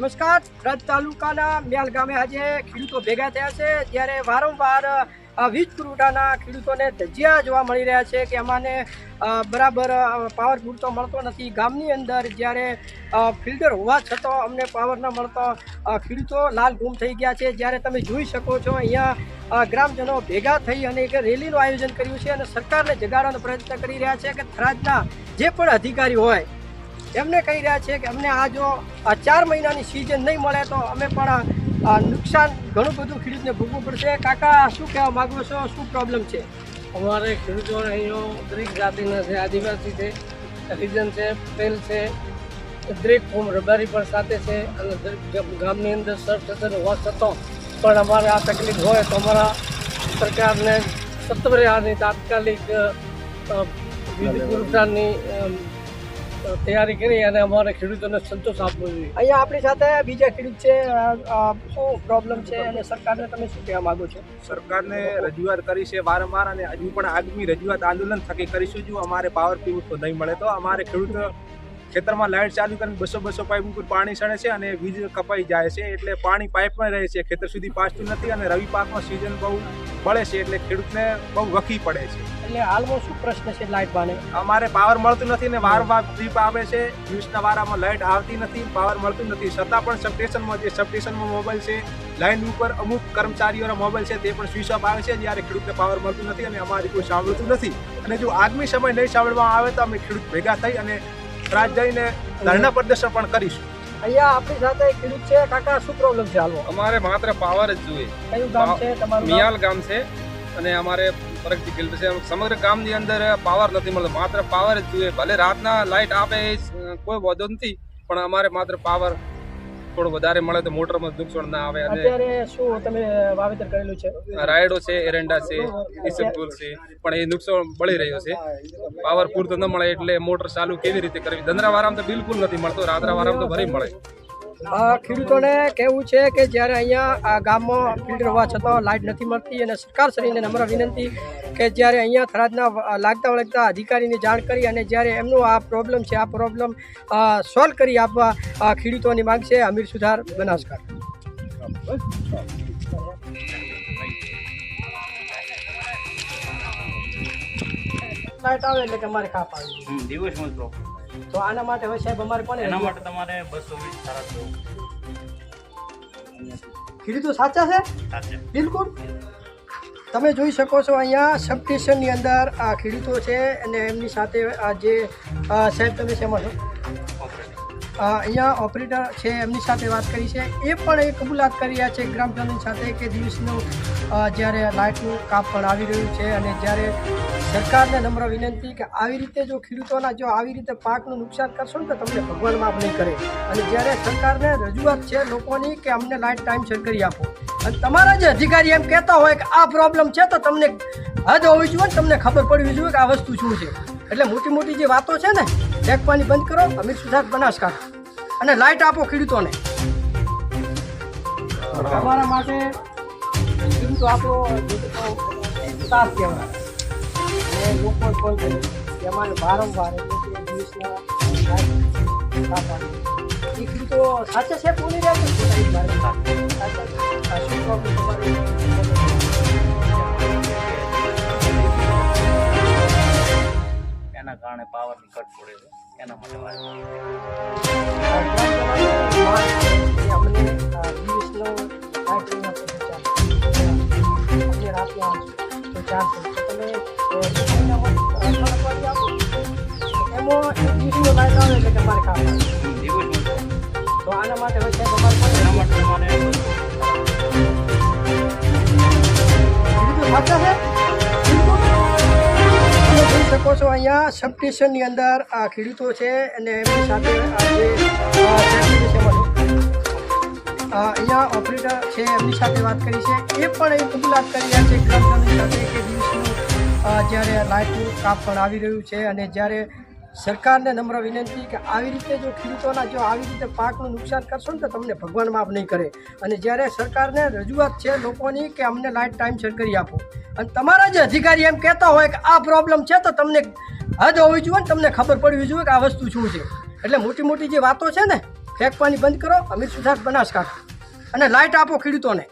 નમસ્કાર. રાજ તાલુકાના મ્યાલ ગામે આજે ખેડૂતો ભેગા થયા છે. ત્યારે વારંવાર વીજ પુરવઠાના ખેડૂતોને ધજિયા જોવા મળી રહ્યા છે કે અમાને બરાબર પાવર પૂરતો મળતો નથી. ગામની અંદર જ્યારે ફિલ્ટર હોવા છતાં અમને પાવર ન મળતો ખેડૂતો લાલ ગુમ થઈ ગયા છે. જ્યારે તમે જોઈ શકો છો, અહીંયા ગ્રામજનો ભેગા થઈ અને એક રેલીનું આયોજન કર્યું છે અને સરકારને જગાડવાનો પ્રયત્ન કરી રહ્યા છે કે થરાદના જે પણ અધિકારી હોય એમને કહી રહ્યા છે કે અમને આ જો, આ ચાર મહિનાની સિઝન નહીં મળે તો અમે પણ નુકસાન ઘણું બધું ખેડૂતને ભોગવવું પડશે. કાકા, શું કહેવા માંગો છો? શું પ્રોબ્લેમ છે? અમારે ખેડૂતોને અહીંયા દરેક જાતિના છે, આદિવાસી છે, હરિજન છે પટેલ છે, દરેક ફોર્મ રબારી પણ સાથે છે અને દરેક ગામની અંદર સર્વસતન હોવા છતાં પણ અમારે આ તકલીફ હોય તો અમારા સરકારને સત્વરે આની તાત્કાલિક વીજ પુરવઠાની તૈયારી કરી અને અમારે ખેડૂતોને સંતોષ આપવો જોઈએ. અહીંયા આપણી સાથે બીજા ખેડૂત છે શું પ્રોબ્લેમ છે અને સરકારને તમે શું કહેવા માગો છો? સરકારને રજૂઆત કરી છે વારંવાર અને હજુ પણ આગમી રજૂઆત આંદોલન થકી કરીશું જો અમારે પાવર તો નહીં મળે તો અમારે ખેડૂત ખેતરમાં લાઇટ ચાલુ કરીને બસો બસો પાઇપ ઉપર પાણી સડે છે અને વીજ કપાઈ જાય છે એટલે પાણી પાઇપમાં રહે છે. ખેતર સુધી પાછતું નથી અને રવિ પાકમાં સિઝન બહુ પડે છે એટલે ખેડૂતને બહુ વખી પડે છે. એટલે હાલમાં શું પ્રશ્ન છે લાઇટ બાને? અમારે પાવર મળતું નથી ને વારંવાર ટ્રીપ આવે છે. દિવસના વારામાં લાઇટ આવતી નથી પાવર મળતું નથી. છતાં પણ સબસ્ટેશનમાં જે સબસ્ટેશનમાં મોબાઈલ છે લાઇન ઉપર અમુક કર્મચારીઓના મોબાઈલ છે તે પણ સ્વિચ ઓફ આવે છે જ્યારે ખેડૂતને પાવર મળતું નથી અને અમારી કોઈ સાંભળતું નથી. અને જો આગમી સમય નહીં સાંભળવામાં આવે તો અમે ખેડૂત ભેગા થઈ અને રાત જઈને ધરણા પ્રદર્શન પણ કરીશું. અહીંયા આપણી સાથે ખેડૂત છે કાકા શું પ્રોબ્લેમ છે હાલો અમારે માત્ર પાવર જ જોઈએ. કયું ગામ છે તમારું મિયાલ ગામ છે અને અમારે પ્રગતિ ફિલ્ડ છે. સમગ્ર ગામની અંદર પાવર નથી મળતો. માત્ર પાવર જ જોઈએ. ભલે રાતના લાઇટ આપે કોઈ વધુ નથી પણ અમારે માત્ર પાવર થોડો વધારે મળે તો મોટરમાં નુકસાન ના આવે. અને અત્યારે શું તમે વાવેતર કરેલું છે? રાયડો છે એરંડા છે ઈસબગુલ છે પણ એ નુકસાન બળી રહ્યો છે. પાવર પૂરતો ન મળે એટલે મોટર ચાલુ કેવી રીતે કરવી? ધંધરા વારામાં તો બિલકુલ નથી મળતો રાત્રા વારામાં તો ભરી મળે. ખેડૂતોને કહેવું છે કે જ્યારે અહીંયા આ ગામમાં ફિલ્ટર હોવા છતાં લાઇટ નથી મળતી અને સરકાર શ્રીને નમ્ર વિનંતી કે જ્યારે અહીંયા થરાદના લાગતા વળગતા અધિકારીને જાણ કરી અને જ્યારે એમનો આ પ્રોબ્લેમ છે આ પ્રોબ્લેમ સોલ્વ કરી આપવા ખેડૂતોની માંગ છે અમીર સુધાર બનાસકાંઠા. લાઇટ આવે એટલે કે અમારે કાપ આવે. દિવસમાં પ્રોબ્લેમ તો આના માટે હવે સાહેબ અમારે કોને એના માટે તમારે બસો વીસ સારા જવું ખેડૂતો સાચા છે? સાચે. બિલકુલ. તમે જોઈ શકો છો અહીંયા સબસ્ટેશનની અંદર આ ખેડૂતો છે અને એમની સાથે આ જે સાહેબ તમે શેમાં છો? અહીંયા ઓપરેટર છે એમની સાથે વાત કરી છે. એ પણ એ કબૂલાત કરી રહ્યા છે ગ્રામજનો સાથે કે દિવસનું જ્યારે લાઇટનું કાપ પણ આવી રહ્યું છે અને જ્યારે સરકારને નમ્ર વિનંતી કે આવી રીતે જો ખેડૂતોના જો આવી રીતે પાકનું નુકસાન કરશો ને તો તમને ભગવાન માફ નહીં કરે. અને જ્યારે સરકારને રજૂઆત છે લોકોની કે અમને લાઇટ ટાઈમસર કરી આપો. અને તમારા જે અધિકારી એમ કહેતા હોય કે આ પ્રોબ્લેમ છે તો તમને હદ હોવી જોઈએ તમને ખબર પડવી જોઈએ કે આ વસ્તુ શું છે. એટલે મોટી મોટી જે વાતો છે ને ફેંકવાની બંધ કરો, અમિત સુધાર બનાસકાંઠા. અને લાઇટ આપો ખેડૂતોને. તમારા માટે ખેડૂતો આપણો સાથ કહેવાય. અને લોકો કરે કે વારંવાર એટલે તો સાચે છે બોલી રહ્યા? એના કારણે પાવરની કટ પડે છે એના માટે વાત જ. તો આના માટે તમારે સાચા છે બિલકુલ. તમે જોઈ શકો છો અહીંયા સબસ્ટેશનની અંદર આ ખેડૂતો છે અને એમની સાથે અહીંયા ઓપરેટર છે એમની સાથે વાત કરી છે એ પણ એ કબૂલાત કરી રહ્યા છે કે દિવસનું જ્યારે લાઇટનું કાપ પણ આવી રહ્યું છે અને જ્યારે સરકારને નમ્ર વિનંતી કે આવી રીતે જો ખેડૂતોના જો આવી રીતે પાકનું નુકસાન કરશો ને તો તમને ભગવાન માફ નહીં કરે. અને જ્યારે સરકારને રજૂઆત છે લોકોની કે અમને લાઇટ ટાઈમસર કરી આપો. અને તમારા જે અધિકારી એમ કહેતા હોય કે આ પ્રોબ્લેમ છે તો તમને હદ હોવી જોઈએ ને તમને ખબર પડવી જોઈએ કે આ વસ્તુ શું છે. એટલે મોટી મોટી જે વાતો છે ને, ફેંકવાની બંધ કરો, અમિત સુધાર બનાસકાંઠા. અને લાઇટ આપો ખેડૂતોને.